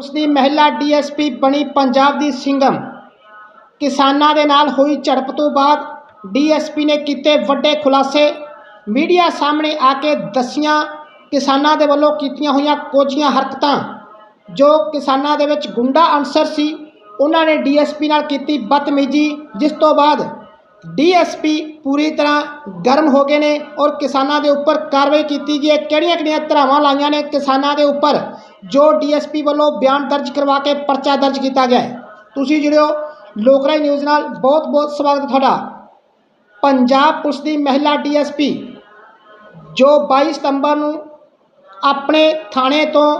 ਉਸ ਦੀ ਮਹਿਲਾ ਡੀਐਸਪੀ ਬਣੀ ਪੰਜਾਬ ਦੀ ਸਿੰਗਮ ਕਿਸਾਨਾਂ ਦੇ ਨਾਲ ਹੋਈ ਝੜਪ ਤੋਂ ਬਾਅਦ ਡੀਐਸਪੀ ਨੇ ਕੀਤੇ ਵੱਡੇ ਖੁਲਾਸੇ। ਮੀਡੀਆ ਸਾਹਮਣੇ ਆ ਕੇ ਦੱਸੀਆਂ ਕਿਸਾਨਾਂ ਦੇ ਵੱਲੋਂ ਕੀਤੀਆਂ ਹੋਈਆਂ ਕੋਝੀਆਂ ਹਰਕਤਾਂ। ਜੋ ਕਿਸਾਨਾਂ ਦੇ ਵਿੱਚ ਗੁੰਡਾ ਅਨਸਰ ਸੀ, ਉਹਨਾਂ ਨੇ ਡੀਐਸਪੀ ਨਾਲ ਕੀਤੀ ਬਦਤਮੀਜ਼ੀ, ਜਿਸ ਤੋਂ ਬਾਅਦ ਡੀਐਸਪੀ ਪੂਰੀ ਤਰ੍ਹਾਂ ਗਰਮ ਹੋ ਗਏ ਨੇ ਔਰ ਕਿਸਾਨਾਂ ਦੇ ਉੱਪਰ ਕਾਰਵਾਈ ਕੀਤੀ ਗਈ ਹੈ। ਕਿਹੜੀਆਂ ਕਿਹੜੀਆਂ ਧਰਾਵਾਂ ਲਾਈਆਂ ਨੇ ਕਿਸਾਨਾਂ ਦੇ ਉੱਪਰ? ਜੋ ਡੀਐਸਪੀ ਵੱਲੋਂ ਬਿਆਨ ਦਰਜ ਕਰਵਾ ਕੇ ਪਰਚਾ ਦਰਜ ਕੀਤਾ ਗਿਆ ਹੈ। ਤੁਸੀਂ ਜਿਹੜੇ ਹੋ ਲੋਕਰਾਈ ਨਿਊਜ਼ ਨਾਲ। ਬਹੁਤ ਬਹੁਤ ਸਵਾਗਤ ਤੁਹਾਡਾ। ਪੰਜਾਬ ਪੁਲਿਸ ਦੀ ਮਹਿਲਾ ਡੀਐਸਪੀ ਜੋ 22 ਸਤੰਬਰ ਨੂੰ ਆਪਣੇ ਥਾਣੇ ਤੋਂ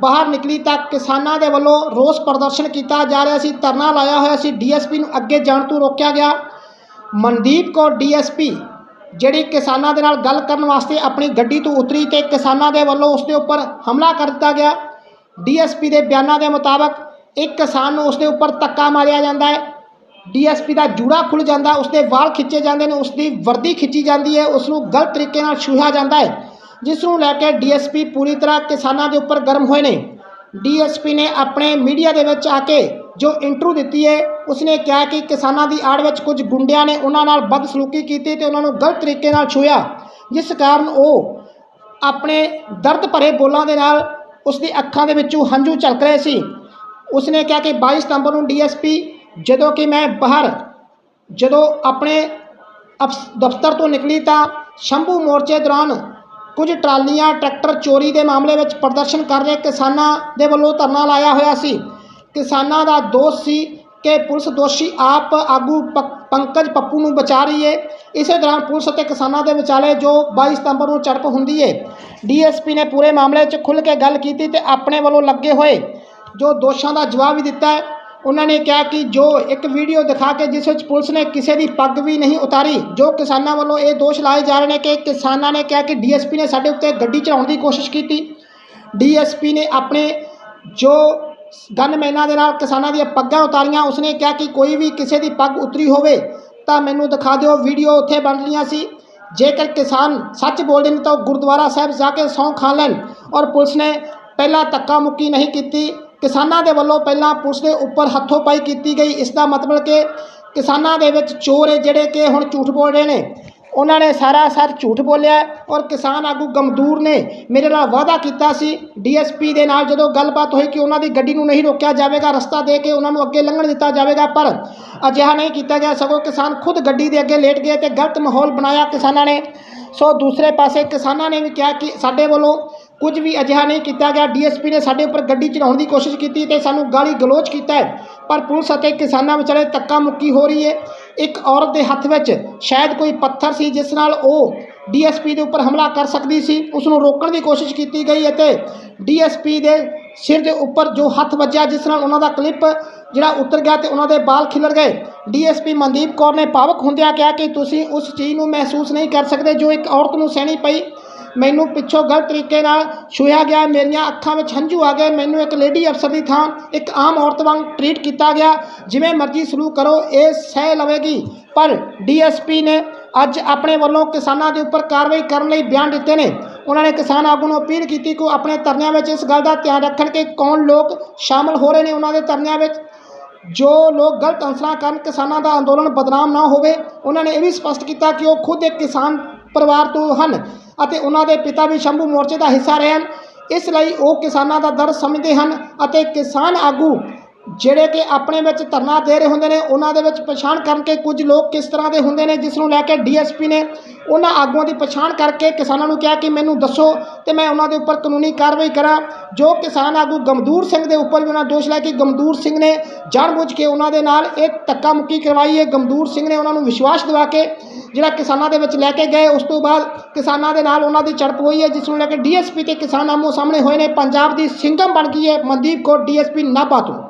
ਬਾਹਰ ਨਿਕਲੀ ਤਾਂ ਕਿਸਾਨਾਂ ਦੇ ਵੱਲੋਂ ਰੋਸ ਪ੍ਰਦਰਸ਼ਨ ਕੀਤਾ ਜਾ ਰਿਹਾ ਸੀ। ਧਰਨਾ ਲਾਇਆ ਹੋਇਆ ਸੀ। ਡੀਐਸਪੀ ਨੂੰ ਅੱਗੇ ਜਾਣ ਤੋਂ ਰੋਕਿਆ ਗਿਆ। ਮਨਦੀਪ ਕੌਰ ਡੀਐਸਪੀ ਜਿਹੜੀ ਕਿਸਾਨਾਂ ਦੇ ਨਾਲ ਗੱਲ ਕਰਨ ਵਾਸਤੇ ਆਪਣੀ ਗੱਡੀ ਤੋਂ ਉਤਰੀ ਤੇ ਕਿਸਾਨਾਂ ਦੇ ਵੱਲੋਂ ਉਸ ਦੇ ਉੱਪਰ ਹਮਲਾ ਕਰ ਦਿੱਤਾ ਗਿਆ। ਡੀਐਸਪੀ ਦੇ ਬਿਆਨਾਂ ਦੇ ਮੁਤਾਬਕ ਇੱਕ ਕਿਸਾਨ ਨੂੰ ਉਸ ਦੇ ਉੱਪਰ ਧੱਕਾ ਮਾਰਿਆ ਜਾਂਦਾ ਹੈ। ਡੀਐਸਪੀ ਦਾ ਜੂੜਾ ਖੁੱਲ ਜਾਂਦਾ ਉਸ ਦੇ ਵਾਲ ਖਿੱਚੇ ਜਾਂਦੇ ਨੇ ਉਸ ਦੀ ਵਰਦੀ ਖਿੱਚੀ ਜਾਂਦੀ ਹੈ ਉਸ ਨੂੰ ਗਲਤ ਤਰੀਕੇ ਨਾਲ ਛੂਹਿਆ ਜਾਂਦਾ ਹੈ, ਜਿਸ ਨੂੰ ਲੈ ਕੇ ਡੀਐਸਪੀ ਪੂਰੀ ਤਰ੍ਹਾਂ ਕਿਸਾਨਾਂ ਦੇ ਉੱਪਰ ਗਰਮ ਹੋਏ ਨੇ। ਡੀਐਸਪੀ ਨੇ ਆਪਣੇ ਮੀਡੀਆ ਦੇ ਵਿੱਚ ਆ ਕੇ ਜੋ ਇੰਟਰਵਿਊ ਦਿੱਤੀ ਹੈ, ਉਸਨੇ ਕਿਹਾ ਕਿ ਕਿਸਾਨਾਂ ਦੀ ਆੜ ਵਿੱਚ ਕੁਝ ਗੁੰਡਿਆਂ ਨੇ ਉਹਨਾਂ ਨਾਲ ਬਦਸਲੂਕੀ ਕੀਤੀ ਤੇ ਉਹਨਾਂ ਨੂੰ ਗਲਤ ਤਰੀਕੇ ਨਾਲ ਛੂਹਿਆ, ਜਿਸ ਕਾਰਨ ਉਹ ਆਪਣੇ ਦਰਦ ਭਰੇ ਬੋਲਾਂ ਦੇ ਨਾਲ ਉਸ ਦੀ ਅੱਖਾਂ ਦੇ ਵਿੱਚੋਂ ਹੰਝੂ ਝਲਕ ਰਹੇ ਸੀ। ਉਸਨੇ ਕਿਹਾ ਕਿ 22 ਸਤੰਬਰ ਨੂੰ ਡੀਐਸਪੀ ਜਦੋਂ ਕਿ ਮੈਂ ਬਾਹਰ, ਜਦੋਂ ਆਪਣੇ ਅਫਸ- ਦਫ਼ਤਰ ਤੋਂ ਨਿਕਲੀ ਤਾਂ ਸ਼ੰਭੂ ਮੋਰਚੇ ਦੌਰਾਨ ਕੁਝ ਟਰਾਲੀਆਂ, ਟਰੈਕਟਰ ਚੋਰੀ ਦੇ ਮਾਮਲੇ ਵਿੱਚ ਪ੍ਰਦਰਸ਼ਨ ਕਰ ਰਹੇ ਕਿਸਾਨਾਂ ਦੇ ਵੱਲੋਂ ਧਰਨਾ ਲਾਇਆ ਹੋਇਆ ਸੀ। ਕਿਸਾਨਾਂ ਦਾ ਦੋਸ਼ ਸੀ ਕਿ ਪੁਲਿਸ ਦੋਸ਼ੀ ਆਪ ਆਗੂ ਪ- ਪੰਕਜ ਪੱਪੂ ਨੂੰ ਬਚਾ ਰਹੀ ਹੈ ਇਸੇ ਦੌਰਾਨ ਪੁਲਿਸ ਅਤੇ ਕਿਸਾਨਾਂ ਦੇ ਵਿਚਾਲੇ ਜੋ 22 ਸਤੰਬਰ ਨੂੰ ਝੜਪ ਹੁੰਦੀ ਹੈ ਡੀਐਸਪੀ ਨੇ ਪੂਰੇ ਮਾਮਲੇ 'ਚ ਖੁੱਲ੍ਹ ਕੇ ਗੱਲ ਕੀਤੀ ਤੇ ਆਪਣੇ ਵੱਲੋਂ ਲੱਗੇ ਹੋਏ ਜੋ ਦੋਸ਼ਾਂ ਦਾ ਜਵਾਬ ਵੀ ਦਿੱਤਾ ਹੈ, ਉਹਨਾਂ ਨੇ ਕਿਹਾ ਕਿ ਜੋ ਇੱਕ ਵੀਡੀਓ ਦਿਖਾ ਕੇ ਜਿਸ ਵਿੱਚ ਪੁਲਿਸ ਨੇ ਕਿਸੇ ਦੀ ਪੱਗ ਵੀ ਨਹੀਂ ਉਤਾਰੀ, ਜੋ ਕਿਸਾਨਾਂ ਵੱਲੋਂ ਇਹ ਦੋਸ਼ ਲਾਏ ਜਾ ਰਹੇ ਨੇ ਕਿ ਕਿਸਾਨਾਂ ਨੇ ਕਿਹਾ ਕਿ ਡੀਐਸਪੀ ਨੇ ਸਾਡੇ ਉੱਤੇ ਗੱਡੀ ਚਲਾਉਣ ਦੀ ਕੋਸ਼ਿਸ਼ ਕੀਤੀ। ਡੀਐਸਪੀ ਨੇ ਆਪਣੇ ਜੋ ਗਨਮੈਨਾਂ ਦੇ ਨਾਲ ਕਿਸਾਨਾਂ ਦੀਆਂ ਪੱਗਾਂ ਉਤਾਰੀਆਂ। ਉਸਨੇ ਕਿਹਾ ਕਿ ਕੋਈ ਵੀ ਕਿਸੇ ਦੀ ਪੱਗ ਉਤਰੀ ਹੋਵੇ ਤਾਂ ਮੈਨੂੰ ਦਿਖਾ ਦਿਓ, ਵੀਡੀਓ ਉੱਥੇ ਬਣ ਰਹੀਆਂ ਸੀ। ਜੇਕਰ ਕਿਸਾਨ ਸੱਚ ਬੋਲਦੇ ਨੇ ਤਾਂ ਉਹ ਗੁਰਦੁਆਰਾ ਸਾਹਿਬ ਜਾ ਕੇ ਸਹੁੰ ਖਾ ਲੈਣ ਔਰ ਪੁਲਿਸ ਨੇ ਪਹਿਲਾਂ ਧੱਕਾ ਮੁੱਕੀ ਨਹੀਂ ਕੀਤੀ। ਕਿਸਾਨਾਂ ਦੇ ਵੱਲੋਂ ਪਹਿਲਾਂ ਪੁਲਿਸ ਦੇ ਉੱਪਰ ਹੱਥੋਂ ਪਾਈ ਕੀਤੀ ਗਈ। ਇਸ ਦਾ ਮਤਲਬ ਕਿ ਕਿਸਾਨਾਂ ਦੇ ਵਿੱਚ ਚੋਰ ਹੈ ਜਿਹੜੇ ਕਿ ਹੁਣ ਝੂਠ ਬੋਲ ਰਹੇ ਨੇ। ਉਹਨਾਂ ਨੇ ਸਾਰਾ ਸਰ ਝੂਠ ਬੋਲਿਆ ਔਰ ਕਿਸਾਨ ਆਗੂ ਗਮਦੂਰ ਨੇ ਮੇਰੇ ਨਾਲ ਵਾਅਦਾ ਕੀਤਾ ਸੀ ਡੀਐਸਪੀ ਦੇ ਨਾਲ ਜਦੋਂ ਗੱਲਬਾਤ ਹੋਈ ਕਿ ਉਹਨਾਂ ਦੀ ਗੱਡੀ ਨੂੰ ਨਹੀਂ ਰੋਕਿਆ ਜਾਵੇਗਾ, ਰਸਤਾ ਦੇ ਕੇ ਉਹਨਾਂ ਨੂੰ ਅੱਗੇ ਲੰਘਣ ਦਿੱਤਾ ਜਾਵੇਗਾ, ਪਰ ਅਜਿਹਾ ਨਹੀਂ ਕੀਤਾ ਗਿਆ। ਸਗੋਂ ਕਿਸਾਨ ਖੁਦ ਗੱਡੀ ਦੇ ਅੱਗੇ ਲੇਟ ਗਏ ਤੇ ਗਲਤ ਮਾਹੌਲ ਬਣਾਇਆ ਕਿਸਾਨਾਂ ਨੇ। ਸੋ ਦੂਸਰੇ ਪਾਸੇ ਕਿਸਾਨਾਂ ਨੇ ਵੀ ਕਿਹਾ ਕਿ ਸਾਡੇ ਵੱਲੋਂ ਕੁਝ ਵੀ ਅਜਿਹਾ ਨਹੀਂ ਕੀਤਾ ਗਿਆ। ਡੀਐਸਪੀ ਨੇ ਸਾਡੇ ਉੱਪਰ ਗੱਡੀ ਚੜਾਉਣ ਦੀ ਕੋਸ਼ਿਸ਼ ਕੀਤੀ ਤੇ ਸਾਨੂੰ ਗਾਲੀ ਗਲੋਚ ਕੀਤਾ ਪਰ ਪੁਲਿਸ ਅਤੇ ਕਿਸਾਨਾਂ ਵਿਚਾਲੇ ਧੱਕਾ ਮੁੱਕੀ ਹੋ ਰਹੀ ਹੈ। ਇੱਕ ਔਰਤ ਦੇ ਹੱਥ ਵਿੱਚ ਸ਼ਾਇਦ ਕੋਈ ਪੱਥਰ ਸੀ, ਜਿਸ ਨਾਲ ਉਹ ਡੀਐਸਪੀ ਦੇ ਉੱਪਰ ਹਮਲਾ ਕਰ ਸਕਦੀ ਸੀ। ਉਸ ਨੂੰ ਰੋਕਣ ਦੀ ਕੋਸ਼ਿਸ਼ ਕੀਤੀ ਗਈ ਅਤੇ ਡੀਐਸਪੀ ਦੇ ਸਿਰ ਦੇ ਉੱਪਰ ਜੋ ਹੱਥ ਵੱਜਿਆ, ਜਿਸ ਨਾਲ ਉਹਨਾਂ ਦਾ ਕਲਿੱਪ ਜਿਹੜਾ ਉਤਰ ਗਿਆ ਤੇ ਉਹਨਾਂ ਦੇ ਬਾਲ ਖਿਲਰ ਗਏ। ਡੀਐਸਪੀ ਮਨਦੀਪ ਕੌਰ ਨੇ ਭਾਵਕ ਹੁੰਦਿਆਂ ਕਿਹਾ ਕਿ ਤੁਸੀਂ ਉਸ ਚੀਜ਼ ਨੂੰ ਮਹਿਸੂਸ ਨਹੀਂ ਕਰ ਸਕਦੇ ਜੋ ਇੱਕ ਔਰਤ ਨੂੰ ਸਹਿਣੀ ਪਈ। ਮੈਨੂੰ ਪਿੱਛੋਂ ਗਲਤ ਤਰੀਕੇ ਨਾਲ ਛੂਹਿਆ ਗਿਆ, ਮੇਰੀਆਂ ਅੱਖਾਂ ਵਿੱਚ ਹੰਝੂ ਆ ਗਏ, ਮੈਨੂੰ ਇੱਕ ਲੇਡੀ ਅਫਸਰ ਦੀ ਥਾਂ, ਇੱਕ ਆਮ ਔਰਤ ਵਾਂਗ ਟ੍ਰੀਟ ਕੀਤਾ ਗਿਆ। ਜਿਵੇਂ ਮਰਜ਼ੀ ਸਲੂਕ ਕਰੋ, ਇਹ ਸਹਿ ਲਵੇਗੀ। ਪਰ ਡੀਐਸਪੀ ਨੇ ਅੱਜ ਆਪਣੇ ਵੱਲੋਂ ਕਿਸਾਨਾਂ ਦੇ ਉੱਪਰ ਕਾਰਵਾਈ ਕਰਨ ਲਈ ਬਿਆਨ ਦਿੱਤੇ ਨੇ। ਉਹਨਾਂ ਨੇ ਕਿਸਾਨ ਆਗੂ ਨੂੰ ਅਪੀਲ ਕੀਤੀ ਕਿ ਉਹ ਆਪਣੇ ਧਰਨਿਆਂ ਵਿੱਚ ਇਸ ਗੱਲ ਦਾ ਧਿਆਨ ਰੱਖਣ ਕਿ ਕੌਣ ਲੋਕ ਸ਼ਾਮਲ ਹੋ ਰਹੇ ਨੇ ਉਹਨਾਂ ਦੇ ਧਰਨਿਆਂ ਵਿੱਚ। ਜੋ ਲੋਕ ਗਲਤ ਅੰਸਰਾਂ ਕਰਨ, ਕਿਸਾਨਾਂ ਦਾ ਅੰਦੋਲਨ ਬਦਨਾਮ ਨਾ ਹੋਵੇ, ਉਹਨਾਂ ਨੇ ਇਹ ਵੀ ਸਪਸ਼ਟ ਕੀਤਾ ਕਿ ਉਹ ਖੁਦ ਇੱਕ ਕਿਸਾਨ ਪਰਿਵਾਰ ਤੋਂ ਹਨ। ਅਤੇ ਉਹਨਾਂ ਦੇ ਪਿਤਾ ਵੀ ਸ਼ੰਭੂ ਮੋਰਚੇ ਦਾ ਹਿੱਸਾ ਰਹੇ ਹਨ ਇਸ ਲਈ ਉਹ ਕਿਸਾਨਾਂ ਦਾ ਦਰਦ ਸਮਝਦੇ ਹਨ ਅਤੇ ਕਿਸਾਨ ਆਗੂ ਜਿਹੜੇ ਕਿ ਆਪਣੇ ਵਿੱਚ ਧਰਨਾ ਦੇ ਰਹੇ ਹੁੰਦੇ ਨੇ, ਉਹਨਾਂ ਦੇ ਵਿੱਚ ਪਛਾਣ ਕਰਕੇ ਕੁਝ ਲੋਕ ਕਿਸ ਤਰ੍ਹਾਂ ਦੇ ਹੁੰਦੇ ਨੇ, ਜਿਸ ਨੂੰ ਲੈ ਕੇ ਡੀਐਸਪੀ ਨੇ ਉਹਨਾਂ ਆਗੂਆਂ ਦੀ ਪਛਾਣ ਕਰਕੇ ਕਿਸਾਨਾਂ ਨੂੰ ਕਿਹਾ ਕਿ ਮੈਨੂੰ ਦੱਸੋ ਤੇ ਮੈਂ ਉਹਨਾਂ ਦੇ ਉੱਪਰ ਕਾਨੂੰਨੀ ਕਾਰਵਾਈ ਕਰਾਂ। ਜੋ ਕਿਸਾਨ ਆਗੂ ਗਮਦੂਰ ਸਿੰਘ ਦੇ ਉੱਪਰ ਵੀ ਉਹਨਾਂ ਦੋਸ਼ ਲਾਇਆ ਕਿ ਗਮਦੂਰ ਸਿੰਘ ਨੇ ਜਾਣਬੁੱਝ ਕੇ ਉਹਨਾਂ ਦੇ ਨਾਲ ਇਹ ਧੱਕਾ ਮੁੱਕੀ ਕਰਵਾਈ ਹੈ। ਗਮਦੂਰ ਸਿੰਘ ਨੇ ਉਹਨਾਂ ਨੂੰ ਵਿਸ਼ਵਾਸ ਦਿਵਾ ਕੇ ਜਿਹੜਾ ਕਿਸਾਨਾਂ ਦੇ ਵਿੱਚ ਲੈ ਕੇ ਗਏ, ਉਸ ਤੋਂ ਬਾਅਦ ਕਿਸਾਨਾਂ ਦੇ ਨਾਲ ਉਹਨਾਂ ਦੀ ਝੜਪ ਹੋਈ ਹੈ, ਜਿਸ ਨੂੰ ਲੈ ਕੇ ਡੀਐਸਪੀ ਤੇ ਕਿਸਾਨ ਆਮੋ ਸਾਹਮਣੇ ਹੋਏ ਨੇ। ਪੰਜਾਬ ਦੀ ਸਿੰਗਮ ਬਣ ਗਈ ਹੈ। ਮਨਦੀਪ ਕੌਰ, ਡੀਐਸਪੀ ਨਾਭਾ ਤੋਂ।